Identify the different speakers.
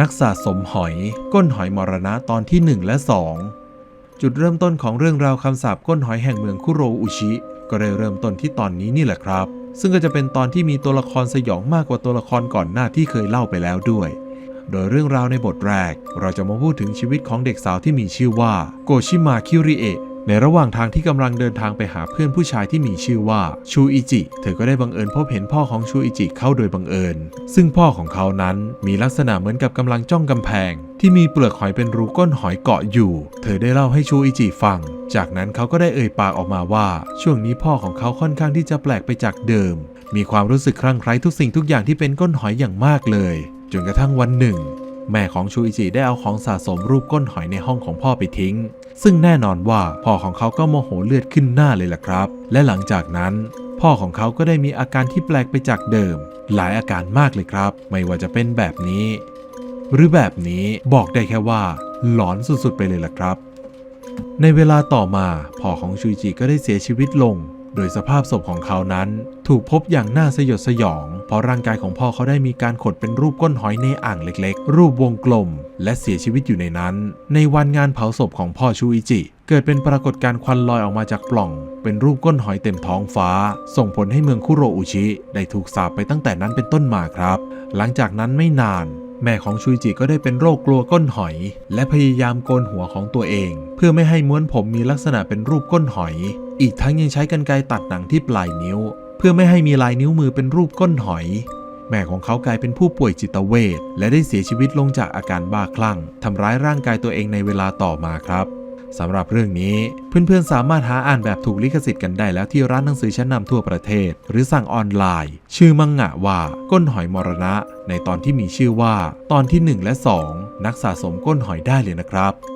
Speaker 1: นักสะสมหอยก้นหอยมรณะตอนที่ 1 และ 2 จุดเริ่มต้นของเรื่องราวคำสาปก้นหอยแห่งเมืองคุโรอุชิ ก็ได้เริ่มต้นที่ตอนนี้นี่แหละครับ ซึ่งก็จะเป็นตอนที่มีตัวละครสยองมากกว่าตัวละครก่อนหน้าที่เคยเล่าไปแล้วด้วย โดยเรื่องราวในบทแรก เราจะมาพูดถึงชีวิตของเด็กสาวที่มีชื่อว่าโกชิมาคิริเอะ ในระหว่างทางที่กำลังเดินทางไปหาเพื่อนผู้ชายที่มีชื่อว่าชูอิจิ เธอก็ได้บังเอิญพบเห็นพ่อของชูอิจิเข้าโดยบังเอิญ ซึ่งพ่อของเขานั้นมีลักษณะเหมือนกับกำลังจ้องกำแพง ที่มีเปลือกหอยเป็นรูก้นหอยเกาะอยู่ เธอได้เล่าให้ชูอิจิฟัง จากนั้นเขาก็ได้เอ่ยปากออกมาว่า ช่วงนี้พ่อของเขาค่อนข้างที่จะแปลกไปจากเดิม มีความรู้สึกคลั่งไคล้ทุกสิ่งทุกอย่างที่เป็นก้นหอยอย่างมากเลย จนกระทั่งวันหนึ่ง แม่ของชูอิจิได้เอาของสะสมรูปก้นหอยในห้องของพ่อไปทิ้ง ซึ่งแน่นอนว่าพ่อของเขาก็โมโหเลือดขึ้นหน้าเลยล่ะครับ และหลังจากนั้น พ่อของเขาก็ได้มีอาการที่แปลกไปจากเดิม หลายอาการมากเลยครับ ไม่ว่าจะเป็นแบบนี้ หรือแบบนี้บอกได้แค่ว่า หลอนสุดๆไปเลยล่ะครับ ในเวลาต่อมาพ่อของชูอิจิก็ได้เสียชีวิตลง โดยสภาพศพของเขานั้น ถูกพบอย่างน่าสยดสยอง เพราะร่างกายของพ่อเขาได้มีการขดเป็นรูปก้นหอยในอ่างเล็กๆ รูปวงกลม และเสียชีวิตอยู่ในนั้น ในวันงานเผาศพของพ่อชูอิจิ เกิดเป็นปรากฏการณ์ควันลอยออกมาจากปล่อง เป็นรูปก้นหอยเต็มท้องฟ้า ส่งผลให้เมืองคุโรอุชิ ได้ถูกสาปไปตั้งแต่นั้นเป็นต้นมาครับ หลังจากนั้นไม่นานแม่ของชูอิจิก็ได้เป็นโรคกลัวก้นหอย และพยายามโกนหัวของตัวเอง เพื่อไม่ให้ม้วนผมมีลักษณะเป็นรูปก้นหอย อีกทั้งยังใช้กรรไกรตัดหนังที่ปลายนิ้ว เพื่อไม่ให้มีลายนิ้วมือเป็นรูปก้นหอย แม่ของเขากลายเป็นผู้ป่วยจิตเวชและได้เสียชีวิตลงจากอาการบ้าคลั่งทำร้ายร่างกายตัวเองในเวลาต่อมาครับสำหรับเรื่องนี้เพื่อนๆสามารถหาอ่านแบบถูกลิขสิทธิ์กันได้แล้วที่ร้านหนังสือชั้นนำทั่วประเทศ หรือสั่งออนไลน์ ชื่อมังงะว่าก้นหอยมรณะ ในตอนที่มีชื่อว่า ตอนที่ 1 และ 2 นักสะสมก้นหอยได้เลยนะครับ